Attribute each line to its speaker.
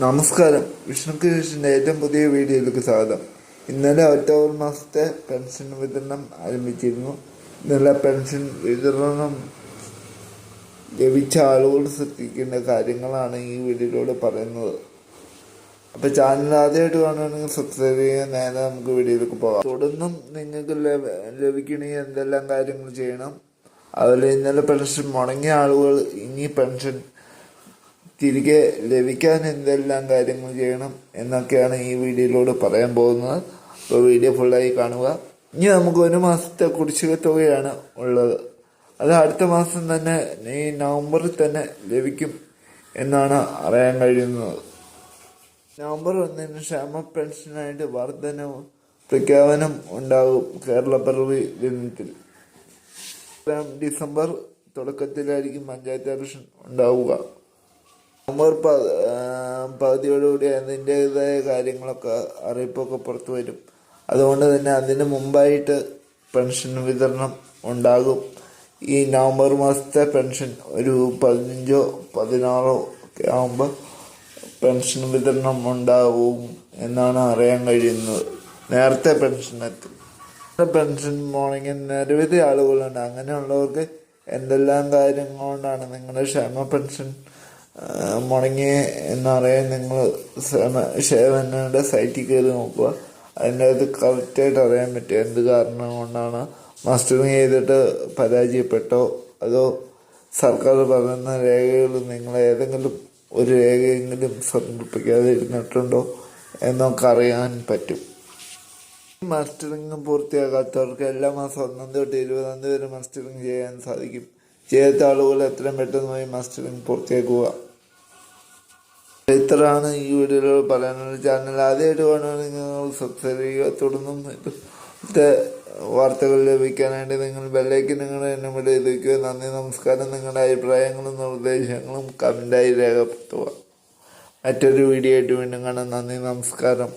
Speaker 1: നമസ്കാരം. വിഷ്ണു കൃഷിന്റെ ഏറ്റവും പുതിയ വീഡിയോയിലേക്ക് സ്വാഗതം. ഇന്നലെ ഒക്ടോബർ മാസത്തെ പെൻഷൻ വിതരണം ആരംഭിച്ചിരുന്നു. ഇന്നലെ പെൻഷൻ വിതരണം ലഭിച്ച ആളുകൾ ശ്രദ്ധിക്കേണ്ട കാര്യങ്ങളാണ് ഈ വീഡിയോയിലൂടെ പറയുന്നത്. അപ്പോൾ ചാനൽ ആദ്യമായിട്ട് കാണുകയാണെങ്കിൽ സബ്സ്ക്രൈബ് ചെയ്യാൻ നേരെ നമുക്ക് വീഡിയോയിലേക്ക് പോകാം. തുടർന്നും നിങ്ങൾക്ക് ലഭ- ലഭിക്കണമെങ്കിൽ എന്തെല്ലാം കാര്യങ്ങൾ ചെയ്യണം. അതുപോലെ ഇന്നലെ പെൻഷൻ മുടങ്ങിയ ആളുകൾ ഇനി പെൻഷൻ തിരികെ ലഭിക്കാൻ എന്തെല്ലാം കാര്യങ്ങൾ ചെയ്യണം എന്നൊക്കെയാണ് ഈ വീഡിയോയിലൂടെ പറയാൻ പോകുന്നത്. അപ്പോൾ വീഡിയോ ഫുള്ളായി കാണുക. ഇനി നമുക്ക് ഒരു മാസത്തെ കുടിശ്ശിക തുകയാണ് ഉള്ളത്. അത് അടുത്ത മാസം തന്നെ ഈ നവംബറിൽ തന്നെ ലഭിക്കും എന്നാണ് അറിയാൻ കഴിയുന്നത്. നവംബർ ഒന്നിന് ക്ഷേമ പെൻഷനായിട്ട് വർധനവും പ്രഖ്യാപനം ഉണ്ടാകും കേരള പിറവി ദിനത്തിൽ. ഡിസംബർ തുടക്കത്തിലായിരിക്കും പഞ്ചായത്ത് ഇലക്ഷൻ ഉണ്ടാവുക. നവംബർ പകുതിയോടുകൂടി അതിന്റെതായ കാര്യങ്ങളൊക്കെ അറിയിപ്പൊക്കെ പുറത്തു വരും. അതുകൊണ്ട് തന്നെ അതിന് മുമ്പായിട്ട് പെൻഷൻ വിതരണം ഉണ്ടാകും. ഈ നവംബർ മാസത്തെ പെൻഷൻ ഒരു പതിനഞ്ചോ പതിനാറോ ഒക്കെ ആകുമ്പോൾ പെൻഷൻ വിതരണം ഉണ്ടാവും എന്നാണ് അറിയാൻ കഴിയുന്നത്. നേരത്തെ പെൻഷൻ എത്തും. പെൻഷൻ മോർണിംഗ് നിരവധി ആളുകളുണ്ട്. അങ്ങനെയുള്ളവർക്ക് എന്തെല്ലാം കാര്യങ്ങളുണ്ടാണ് നിങ്ങളുടെ ക്ഷേമ പെൻഷൻ മുടങ്ങി എന്നറിയാൻ നിങ്ങൾ സേവനയുടെ സൈറ്റിൽ കയറി നോക്കുക. അതിന്റെ അത് കറക്റ്റായിട്ട് അറിയാൻ പറ്റും എന്ത് കാരണം കൊണ്ടാണ് മാസ്റ്ററിങ് ചെയ്തിട്ട് പരാജയപ്പെട്ടോ? അതോ സർക്കാർ പറയുന്ന രേഖകൾ നിങ്ങൾ ഏതെങ്കിലും ഒരു രേഖയെങ്കിലും സമർപ്പിക്കാതെ ഇരുന്നിട്ടുണ്ടോ എന്നൊക്കെ അറിയാൻ പറ്റും. മാസ്റ്ററിങ് പൂർത്തിയാകാത്തവർക്ക് എല്ലാ മാസം ഒന്നാം തൊട്ട് ഇരുപതാം തീയതി വരെ മാസ്റ്ററിങ് ചെയ്യാൻ സാധിക്കും. ചെയ്യാത്ത ആളുകൾ എത്രയും പെട്ടെന്ന് പോയി മാസ്റ്ററിങ് പൂർത്തിയാക്കുക ഇത്രയാണ് ഈ വീഡിയോയിൽ പറയാനുള്ള ചാനൽ ആദ്യമായിട്ട് കാണുകയാണെങ്കിൽ നിങ്ങൾ സബ്സ്ക്രൈബ് ചെയ്യുക തുടർന്നും വാർത്തകൾ ലഭിക്കാനായിട്ട് നിങ്ങൾ ബെല്ലേക്ക് നിങ്ങളുടെ എന്നെ വിടെ എത്തിക്കുക നന്ദി നമസ്കാരം. നിങ്ങളുടെ അഭിപ്രായങ്ങളും നിർദ്ദേശങ്ങളും കമന്റായി രേഖപ്പെടുത്തുക. മറ്റൊരു വീഡിയോ ആയിട്ട് വീണ്ടും കാണാം. നന്ദി നമസ്കാരം.